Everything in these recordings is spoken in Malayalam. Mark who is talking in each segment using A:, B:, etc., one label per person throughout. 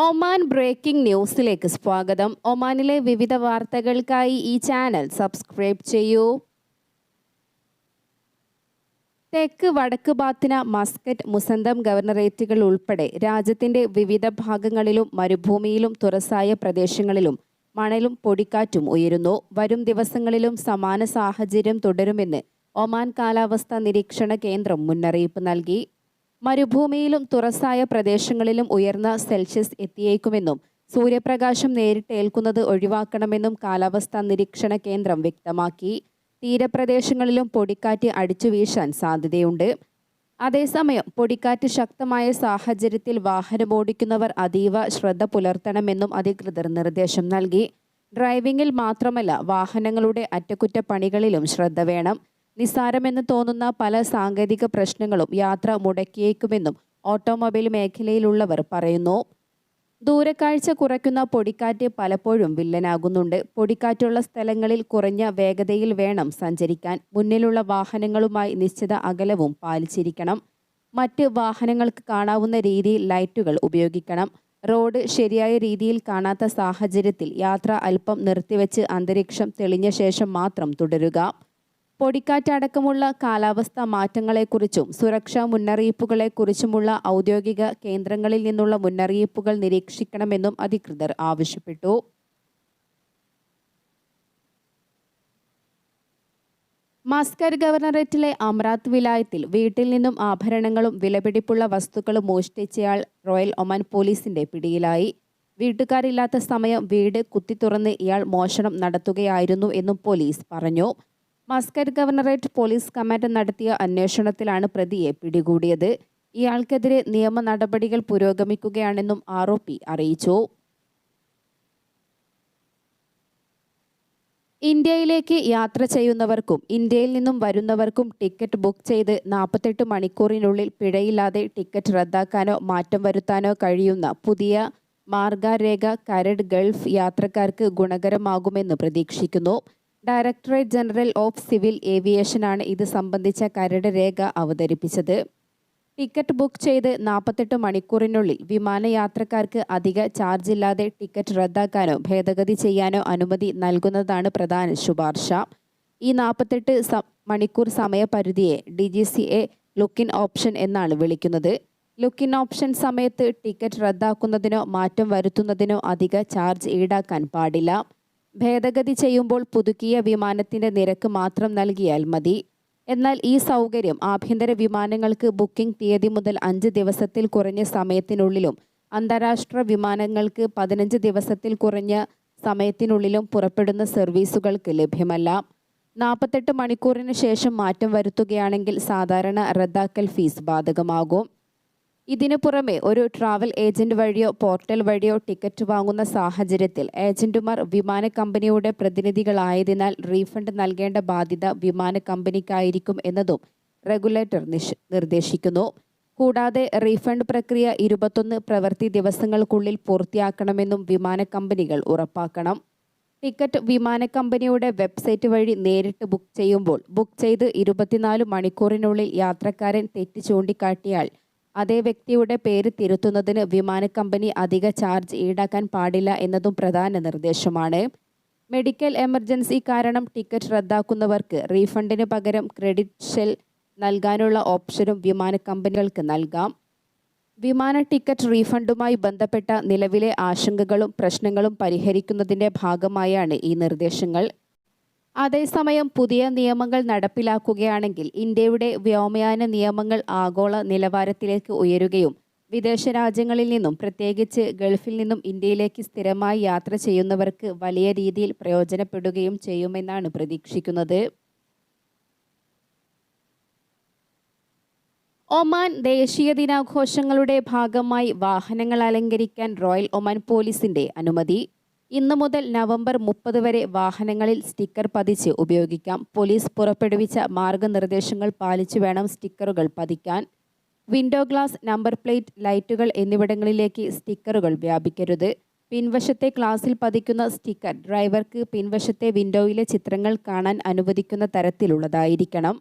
A: ഒമാൻ ബ്രേക്കിംഗ് ന്യൂസിലേക്ക് സ്വാഗതം. ഒമാനിലെ വിവിധ വാർത്തകൾക്കായി ഈ ചാനൽ സബ്സ്ക്രൈബ് ചെയ്യൂ. തെക്ക് വടക്ക് ബാത്തിന മസ്കറ്റ് മുസന്തം ഗവർണറേറ്റുകൾ ഉൾപ്പെടെ രാജ്യത്തിന്റെ വിവിധ ഭാഗങ്ങളിലും മരുഭൂമിയിലും തുറസായ പ്രദേശങ്ങളിലും മണലും പൊടിക്കാറ്റും ഉയരുന്നു. വരും ദിവസങ്ങളിലും സമാന സാഹചര്യം തുടരുമെന്ന് ഒമാൻ കാലാവസ്ഥാ നിരീക്ഷണ കേന്ദ്രം മുന്നറിയിപ്പ് നൽകി. മരുഭൂമിയിലും തുറസായ പ്രദേശങ്ങളിലും ഉയർന്ന സെൽഷ്യസ് എത്തിയേക്കുമെന്നും സൂര്യപ്രകാശം നേരിട്ടേൽക്കുന്നത് ഒഴിവാക്കണമെന്നും കാലാവസ്ഥാ നിരീക്ഷണ കേന്ദ്രം വ്യക്തമാക്കി. തീരപ്രദേശങ്ങളിലും പൊടിക്കാറ്റ് അടിച്ചു വീശാൻ സാധ്യതയുണ്ട്. അതേസമയം പൊടിക്കാറ്റ് ശക്തമായ സാഹചര്യത്തിൽ വാഹനമോടിക്കുന്നവർ അതീവ ശ്രദ്ധ പുലർത്തണമെന്നും അധികൃതർ നിർദ്ദേശം നൽകി. ഡ്രൈവിംഗിൽ മാത്രമല്ല വാഹനങ്ങളുടെ അറ്റകുറ്റപ്പണികളിലും ശ്രദ്ധ വേണം. നിസ്സാരമെന്ന് തോന്നുന്ന പല സാങ്കേതിക പ്രശ്നങ്ങളും യാത്ര മുടക്കിയേക്കുമെന്നും ഓട്ടോമൊബൈൽ മേഖലയിലുള്ളവർ പറയുന്നു. ദൂരക്കാഴ്ച കുറയ്ക്കുന്ന പൊടിക്കാറ്റ് പലപ്പോഴും വില്ലനാകുന്നുണ്ട്. പൊടിക്കാറ്റുള്ള സ്ഥലങ്ങളിൽ കുറഞ്ഞ വേഗതയിൽ വേണം സഞ്ചരിക്കാൻ. മുന്നിലുള്ള വാഹനങ്ങളുമായി നിശ്ചിത അകലവും പാലിച്ചിരിക്കണം. മറ്റ് വാഹനങ്ങൾക്ക് കാണാവുന്ന രീതിയിൽ ലൈറ്റുകൾ ഉപയോഗിക്കണം. റോഡ് ശരിയായ രീതിയിൽ കാണാത്ത സാഹചര്യത്തിൽ യാത്ര അല്പം നിർത്തിവെച്ച് അന്തരീക്ഷം തെളിഞ്ഞ ശേഷം മാത്രം തുടരുക. പൊടിക്കാറ്റടക്കമുള്ള കാലാവസ്ഥാ മാറ്റങ്ങളെക്കുറിച്ചും സുരക്ഷാ മുന്നറിയിപ്പുകളെക്കുറിച്ചുമുള്ള ഔദ്യോഗിക കേന്ദ്രങ്ങളിൽ നിന്നുള്ള മുന്നറിയിപ്പുകൾ നിരീക്ഷിക്കണമെന്നും അധികൃതർ ആവശ്യപ്പെട്ടു. മസ്കർ ഗവർണറേറ്റിലെ അമ്രാത് വിലായത്തിൽ വീട്ടിൽ നിന്നും ആഭരണങ്ങളും വിലപിടിപ്പുള്ള വസ്തുക്കളും മോഷ്ടിച്ചയാൾ റോയൽ ഒമാൻ പോലീസിന്റെ പിടിയിലായി. വീട്ടുകാരില്ലാത്ത സമയം വീട് കുത്തിത്തുറന്ന് ഇയാൾ മോഷണം നടത്തുകയായിരുന്നു എന്നും പോലീസ് പറഞ്ഞു. മസ്കറ്റ് ഗവർണറേറ്റ് പോലീസ് കമാൻഡ് നടത്തിയ അന്വേഷണത്തിലാണ് പ്രതിയെ പിടികൂടിയത്. ഇയാൾക്കെതിരെ നിയമ നടപടികൾ പുരോഗമിക്കുകയാണെന്നും ആരോപി അറിയിച്ചു. ഇന്ത്യയിലേക്ക് യാത്ര ചെയ്യുന്നവർക്കും ഇന്ത്യയിൽ നിന്നും വരുന്നവർക്കും ടിക്കറ്റ് ബുക്ക് ചെയ്ത് നാൽപ്പത്തെട്ട് മണിക്കൂറിനുള്ളിൽ പിഴയില്ലാതെ ടിക്കറ്റ് റദ്ദാക്കാനോ മാറ്റം വരുത്താനോ കഴിയുന്ന പുതിയ മാർഗരേഖ കരട് ഗൾഫ് യാത്രക്കാർക്ക് ഗുണകരമാകുമെന്ന് പ്രതീക്ഷിക്കുന്നു. ഡയറക്ടറേറ്റ് ജനറൽ ഓഫ് സിവിൽ ഏവിയേഷനാണ് ഇത് സംബന്ധിച്ച കരട് രേഖ അവതരിപ്പിച്ചത്. ടിക്കറ്റ് ബുക്ക് ചെയ്ത് നാൽപ്പത്തെട്ട് മണിക്കൂറിനുള്ളിൽ വിമാനയാത്രക്കാർക്ക് അധിക ചാർജ് ഇല്ലാതെ ടിക്കറ്റ് റദ്ദാക്കാനോ ഭേദഗതി ചെയ്യാനോ അനുമതി നൽകുന്നതാണ് പ്രധാന ശുപാർശ. ഈ നാൽപ്പത്തെട്ട് മണിക്കൂർ സമയപരിധിയെ D G C A lock in option എന്നാണ് വിളിക്കുന്നത്. ലുക്കിൻ ഓപ്ഷൻ സമയത്ത് ടിക്കറ്റ് റദ്ദാക്കുന്നതിനോ മാറ്റം വരുത്തുന്നതിനോ അധിക ചാർജ് ഈടാക്കാൻ പാടില്ല. ഭേദഗതി ചെയ്യുമ്പോൾ പുതുക്കിയ വിമാനത്തിന്റെ നിരക്ക് മാത്രം നൽകിയാൽ മതി. എന്നാൽ ഈ സൗകര്യം ആഭ്യന്തര വിമാനങ്ങൾക്ക് ബുക്കിംഗ് തീയതി മുതൽ അഞ്ച് ദിവസത്തിൽ കുറഞ്ഞ സമയത്തിനുള്ളിലും അന്താരാഷ്ട്ര വിമാനങ്ങൾക്ക് പതിനഞ്ച് ദിവസത്തിൽ കുറഞ്ഞ സമയത്തിനുള്ളിലും പുറപ്പെടുന്ന സർവീസുകൾക്ക് ലഭ്യമല്ല. നാൽപ്പത്തെട്ട് മണിക്കൂറിന് ശേഷം മാറ്റം വരുത്തുകയാണെങ്കിൽ സാധാരണ റദ്ദാക്കൽ ഫീസ് ബാധകമാകും. ഇതിനു പുറമെ ഒരു ട്രാവൽ ഏജന്റ് വഴിയോ പോർട്ടൽ വഴിയോ ടിക്കറ്റ് വാങ്ങുന്ന സാഹചര്യത്തിൽ ഏജന്റുമാർ വിമാന കമ്പനിയുടെ പ്രതിനിധികളായതിനാൽ റീഫണ്ട് നൽകേണ്ട ബാധ്യത വിമാന കമ്പനിക്കായിരിക്കും എന്നതും റെഗുലേറ്റർ നിർദ്ദേശിക്കുന്നു. കൂടാതെ റീഫണ്ട് പ്രക്രിയ ഇരുപത്തൊന്ന് പ്രവൃത്തി ദിവസങ്ങൾക്കുള്ളിൽ പൂർത്തിയാക്കണമെന്നും വിമാന കമ്പനികൾ ഉറപ്പാക്കണം. ടിക്കറ്റ് വിമാന കമ്പനിയുടെ വെബ്സൈറ്റ് വഴി നേരിട്ട് ബുക്ക് ചെയ്യുമ്പോൾ ബുക്ക് ചെയ്ത് ഇരുപത്തിനാല് മണിക്കൂറിനുള്ളിൽ യാത്രക്കാരൻ തെറ്റ് ചൂണ്ടിക്കാട്ടിയാൽ അതേ വ്യക്തിയുടെ പേര് തിരുത്തുന്നതിന് വിമാനക്കമ്പനി അധിക ചാർജ് ഈടാക്കാൻ പാടില്ല എന്നതും പ്രധാന നിർദ്ദേശമാണ്. മെഡിക്കൽ എമർജൻസി കാരണം ടിക്കറ്റ് റദ്ദാക്കുന്നവർക്ക് റീഫണ്ടിന് പകരം ക്രെഡിറ്റ് ഷെൽ നൽകാനുള്ള ഓപ്ഷനും വിമാന കമ്പനികൾക്ക് നൽകാം. വിമാന ടിക്കറ്റ് റീഫണ്ടുമായി ബന്ധപ്പെട്ട നിലവിലെ ആശങ്കകളും പ്രശ്നങ്ങളും പരിഹരിക്കുന്നതിന്റെ ഭാഗമായാണ് ഈ നിർദ്ദേശങ്ങൾ. അതേസമയം പുതിയ നിയമങ്ങൾ നടപ്പിലാക്കുകയാണെങ്കിൽ ഇന്ത്യയുടെ വ്യോമയാന നിയമങ്ങൾ ആഗോള നിലവാരത്തിലേക്ക് ഉയരുകയും വിദേശ രാജ്യങ്ങളിൽ നിന്നും പ്രത്യേകിച്ച് ഗൾഫിൽ നിന്നും ഇന്ത്യയിലേക്ക് സ്ഥിരമായി യാത്ര ചെയ്യുന്നവർക്ക് വലിയ രീതിയിൽ പ്രയോജനപ്പെടുകയും ചെയ്യുമെന്നാണ് പ്രതീക്ഷിക്കുന്നത്. ഒമാൻ ദേശീയ ദിനാഘോഷങ്ങളുടെ ഭാഗമായി വാഹനങ്ങൾ അലങ്കരിക്കാൻ റോയൽ ഒമാൻ പോലീസിന്റെ അനുമതി. ഇന്നു മുതൽ നവംബർ മുപ്പത് വരെ വാഹനങ്ങളിൽ സ്റ്റിക്കർ പതിച്ച് ഉപയോഗിക്കാം. പോലീസ് പുറപ്പെടുവിച്ച മാർഗനിർദ്ദേശങ്ങൾ പാലിച്ചു വേണം സ്റ്റിക്കറുകൾ പതിക്കാൻ. വിൻഡോ ഗ്ലാസ് നമ്പർ പ്ലേറ്റ് ലൈറ്റുകൾ എന്നിവിടങ്ങളിലേക്ക് സ്റ്റിക്കറുകൾ വ്യാപിക്കരുത്. പിൻവശത്തെ ക്ലാസ്സിൽ പതിക്കുന്ന സ്റ്റിക്കർ ഡ്രൈവർക്ക് പിൻവശത്തെ വിൻഡോയിലെ ചിത്രങ്ങൾ കാണാൻ അനുവദിക്കുന്ന തരത്തിലുള്ളതായിരിക്കണം.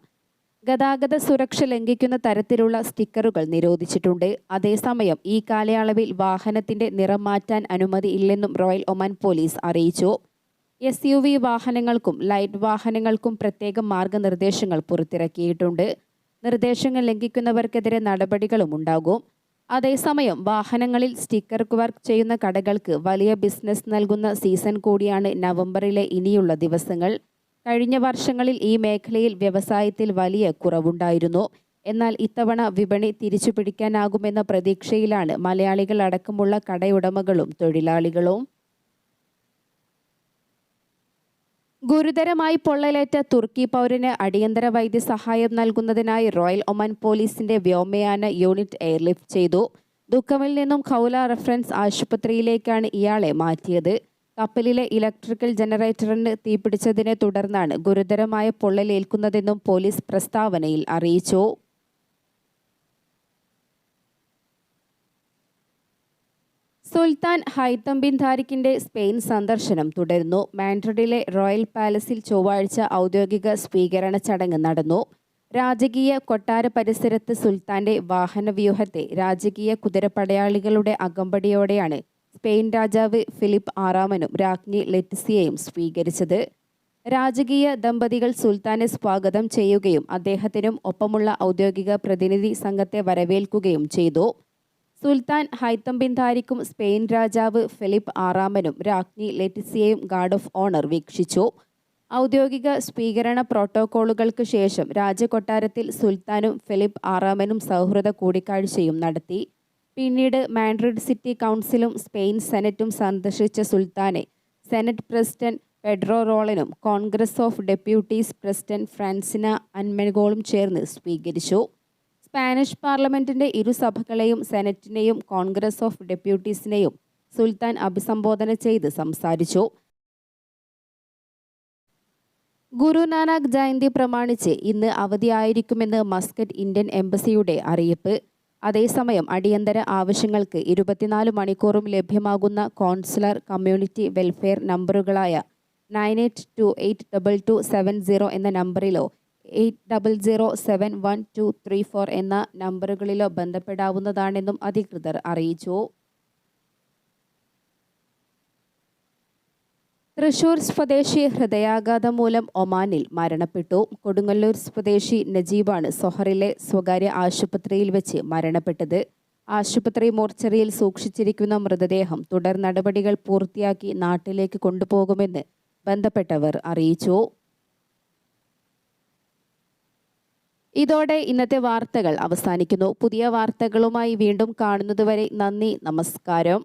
A: ഗതാഗത സുരക്ഷ ലംഘിക്കുന്ന തരത്തിലുള്ള സ്റ്റിക്കറുകൾ നിരോധിച്ചിട്ടുണ്ട്. അതേസമയം ഈ കാലയളവിൽ വാഹനത്തിന്റെ നിറം മാറ്റാൻ അനുമതി ഇല്ലെന്നും റോയൽ ഒമാൻ പോലീസ് അറിയിച്ചു. എസ് യു വി വാഹനങ്ങൾക്കും ലൈറ്റ് വാഹനങ്ങൾക്കും പ്രത്യേക മാർഗനിർദ്ദേശങ്ങൾ പുറത്തിറക്കിയിട്ടുണ്ട്. നിർദ്ദേശങ്ങൾ ലംഘിക്കുന്നവർക്കെതിരെ നടപടികളും ഉണ്ടാകും. അതേസമയം വാഹനങ്ങളിൽ സ്റ്റിക്കർ വർക്ക് ചെയ്യുന്ന കടകൾക്ക് വലിയ ബിസിനസ് നൽകുന്ന സീസൺ കൂടിയാണ് നവംബറിലെ ഇനിയുള്ള ദിവസങ്ങൾ. കഴിഞ്ഞ വർഷങ്ങളിൽ ഈ മേഖലയിൽ വ്യവസായത്തിൽ വലിയ കുറവുണ്ടായിരുന്നു. എന്നാൽ ഇത്തവണ വിപണി തിരിച്ചു തിരിച്ചുപിടിക്കാനാകുമെന്ന പ്രതീക്ഷയിലാണ് മലയാളികൾ അടക്കമുള്ള കടയുടമകളും തൊഴിലാളികളും. ഗുരുതരമായി പൊള്ളലേറ്റ തുർക്കി പൗരന് അടിയന്തര വൈദ്യസഹായം നൽകുന്നതിനായി റോയൽ ഒമാൻ പോലീസിന്റെ വ്യോമയാന യൂണിറ്റ് എയർലിഫ്റ്റ് ചെയ്തു. ദുഃഖമിൽ നിന്നും ഖൗല റഫറൻസ് ആശുപത്രിയിലേക്കാണ് ഇയാളെ മാറ്റിയത്. കപ്പലിലെ ഇലക്ട്രിക്കൽ ജനറേറ്ററിന് തീപിടിച്ചതിനെ തുടർന്നാണ് ഗുരുതരമായ പൊള്ളലേൽക്കുന്നതെന്നും പോലീസ് പ്രസ്താവനയിൽ അറിയിച്ചു. സുൽത്താൻ ഹൈത്തം ബിൻ താരിഖിന്റെ സ്പെയിൻ സന്ദർശനം തുടരുന്നു. മാൻഡ്രിഡിലെ റോയൽ പാലസിൽ ചൊവ്വാഴ്ച ഔദ്യോഗിക സ്വീകരണ ചടങ്ങ് നടന്നു. രാജകീയ കൊട്ടാര പരിസരത്ത് സുൽത്താന്റെ വാഹനവ്യൂഹത്തെ രാജകീയ കുതിരപ്പടയാളികളുടെ അകമ്പടിയോടെയാണ് സ്പെയിൻ രാജാവ് ഫിലിപ്പ് ആറാമനും രാജ്ഞി ലെറ്റിസിയയും സ്വീകരിച്ചത്. രാജകീയ ദമ്പതികൾ സുൽത്താനെ സ്വാഗതം ചെയ്യുകയും അദ്ദേഹത്തിനും ഒപ്പമുള്ള ഔദ്യോഗിക പ്രതിനിധി സംഘത്തെ വരവേൽക്കുകയും ചെയ്തു. സുൽത്താൻ ഹൈത്തം താരിഖും സ്പെയിൻ രാജാവ് ഫിലിപ്പ് ആറാമനും രാജ്ഞി ലെറ്റിസിയയും ഗാർഡ് ഓഫ് ഓണർ വീക്ഷിച്ചു. ഔദ്യോഗിക സ്വീകരണ പ്രോട്ടോകോളുകൾക്ക് ശേഷം രാജകൊട്ടാരത്തിൽ സുൽത്താനും ഫിലിപ്പ് ആറാമനും സൗഹൃദ കൂടിക്കാഴ്ചയും നടത്തി. പിന്നീട് മാൻഡ്രിഡ് സിറ്റി കൗൺസിലും സ്പെയിൻ സെനറ്റും സന്ദർശിച്ച സുൽത്താനെ senate president Pedro റോളനും congress of deputies president Francina അൻമെഗോളും ചേർന്ന് സ്വീകരിച്ചു. സ്പാനിഷ് പാർലമെന്റിന്റെ ഇരുസഭകളെയും സെനറ്റിനെയും കോൺഗ്രസ് ഓഫ് ഡെപ്യൂട്ടീസിനെയും സുൽത്താൻ അഭിസംബോധന ചെയ്ത് സംസാരിച്ചു. ഗുരുനാനാക്ക് ജയന്തി പ്രമാണിച്ച് ഇന്ന് അവധിയായിരിക്കുമെന്ന് മസ്കറ്റ് ഇന്ത്യൻ എംബസിയുടെ അറിയിപ്പ്. അതേസമയം അടിയന്തര ആവശ്യങ്ങൾക്ക് ഇരുപത്തിനാല് മണിക്കൂറും ലഭ്യമാകുന്ന consular community welfare നമ്പറുകളായ nine eight two eight double two seven zero എന്ന നമ്പറിലോ eight double zero seven one two three four എന്ന നമ്പറുകളിലോ ബന്ധപ്പെടാവുന്നതാണെന്നും അധികൃതർ അറിയിച്ചു. തൃശൂർ സ്വദേശി ഹൃദയാഘാതം മൂലം ഒമാനിൽ മരണപ്പെട്ടു. കൊടുങ്ങല്ലൂർ സ്വദേശി നജീബാണ് സൊഹറിലെ സ്വകാര്യ ആശുപത്രിയിൽ വെച്ച് മരണപ്പെട്ടത്. ആശുപത്രി മോർച്ചറിയിൽ സൂക്ഷിച്ചിരിക്കുന്ന മൃതദേഹം തുടർ നടപടികൾ പൂർത്തിയാക്കി നാട്ടിലേക്ക് കൊണ്ടുപോകുമെന്ന് ബന്ധപ്പെട്ടവർ അറിയിച്ചു. ഇതോടെ ഇന്നത്തെ വാർത്തകൾ അവസാനിക്കുന്നു. പുതിയ വാർത്തകളുമായി വീണ്ടും കാണുന്നതുവരെ നന്ദി നമസ്കാരം.